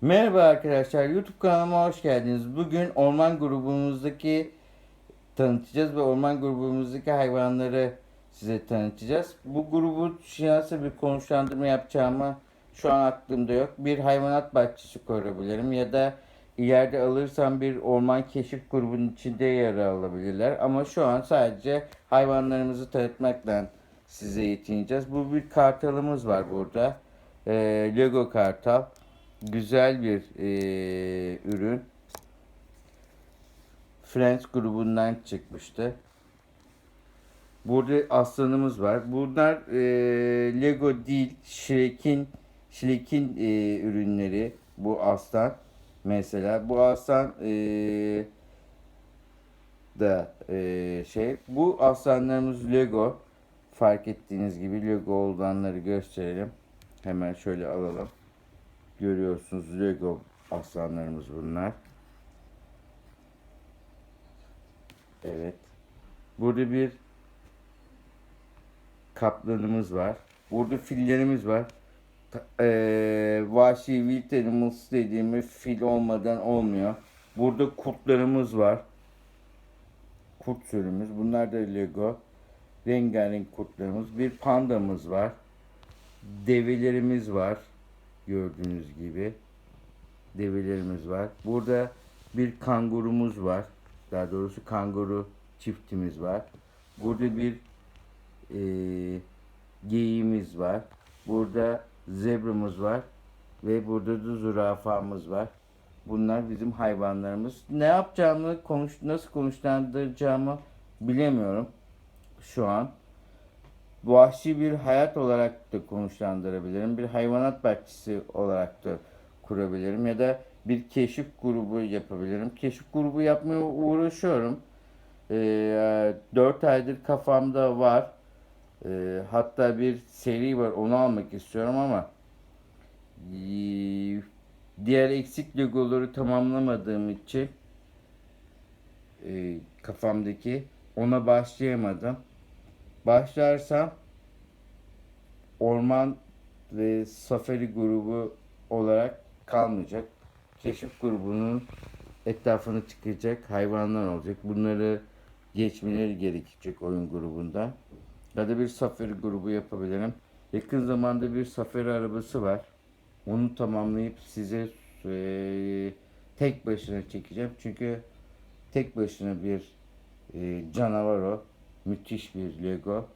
Merhaba arkadaşlar, YouTube kanalıma hoş geldiniz. Bugün orman grubumuzdaki tanıtacağız ve orman grubumuzdaki hayvanları size tanıtacağız. Bu grubu nasıl bir konuşlandırma yapacağımı şu an aklımda yok. Bir hayvanat bahçesi kurabilirim ya da ileride alırsam bir orman keşif grubunun içinde yer alabilirler. Ama şu an sadece hayvanlarımızı tanıtmakla size yetineceğiz. Bu bir kartalımız var burada. Ee, Lego kartal. Güzel bir ee, ürün. Friends grubundan çıkmıştı. Burada aslanımız var. Bunlar ee, Lego değil, Shrek'in Shrek'in ee, ürünleri. Bu aslan mesela. Bu aslan ee, da ee, şey. Bu aslanlarımız Lego. Fark ettiğiniz gibi Lego olanları gösterelim. Hemen şöyle alalım. Görüyorsunuz Lego aslanlarımız bunlar. Evet. Burada bir kaplanımız var. Burada fillerimiz var. Eee vahşi wild animals dediğimiz fil olmadan olmuyor. Burada kurtlarımız var. Kurt sürümüz. Bunlar da Lego. Rengarenk kurtlarımız. Bir pandamız var. Develerimiz var. Gördüğünüz gibi. Develerimiz var. Burada bir kangurumuz var. Daha doğrusu kanguru çiftimiz var. Burada bir eee geyiğimiz var. Burada zebramız var. Ve burada da zürafamız var. Bunlar bizim hayvanlarımız. Ne yapacağımı, konuş, nasıl konuşlandıracağımı bilemiyorum şu an. Vahşi bir hayat olarak da konuşlandırabilirim. Bir hayvanat bahçesi olarak da kurabilirim. Ya da bir keşif grubu yapabilirim. Keşif grubu yapmaya uğraşıyorum. 4 aydır kafamda var. Ee, hatta bir seri var onu almak istiyorum ama ee, diğer eksik legoları tamamlamadığım için ee, kafamdaki ona başlayamadım. Başlarsam orman ve safari grubu olarak kalmayacak. Keşif grubunun etrafına çıkacak hayvanlar olacak. Bunları geçmeleri gerekecek oyun grubunda. Ya da bir safari grubu yapabilirim. Yakın zamanda bir safari arabası var. Onu tamamlayıp size eee, tek başına çekeceğim. Çünkü tek başına bir eee, canavar o. Müthiş bir Lego.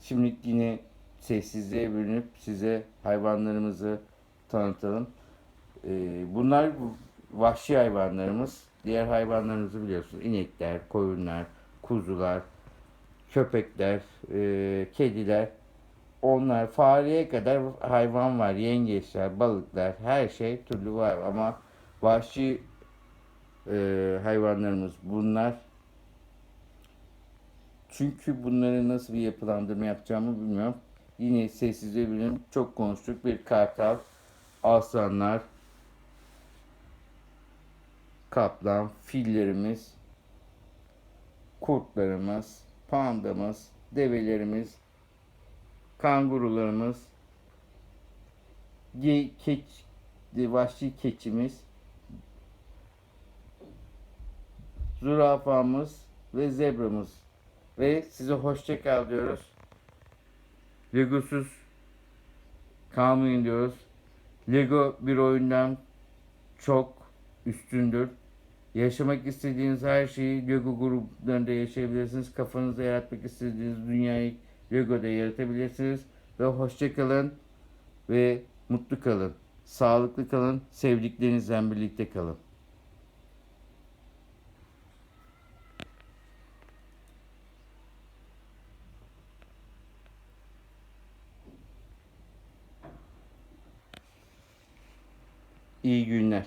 Şimdi yine sessizliğe bürünüp size hayvanlarımızı tanıtalım. Ee, bunlar vahşi hayvanlarımız. Diğer hayvanlarımızı biliyorsunuz. İnekler, koyunlar, kuzular, köpekler, e, kediler. Onlar fareye kadar hayvan var. Yengeçler, balıklar, her şey türlü var. Ama vahşi e, hayvanlarımız bunlar. Çünkü bunları nasıl bir yapılandırma yapacağımı bilmiyorum. Yine sessizce bilin çok konuştuk bir kartal, aslanlar, kaplan, fillerimiz, kurtlarımız, pandamız, develerimiz, kangurularımız, ge- keç, vahşi keçimiz, zürafamız ve zebramız. Ve size hoşça kal diyoruz. Legosuz kalmayın diyoruz. Lego bir oyundan çok üstündür. Yaşamak istediğiniz her şeyi Lego gruplarında yaşayabilirsiniz. Kafanızda yaratmak istediğiniz dünyayı Lego'da yaratabilirsiniz. Ve hoşça kalın ve mutlu kalın. Sağlıklı kalın. Sevdiklerinizle birlikte kalın. İyi günler.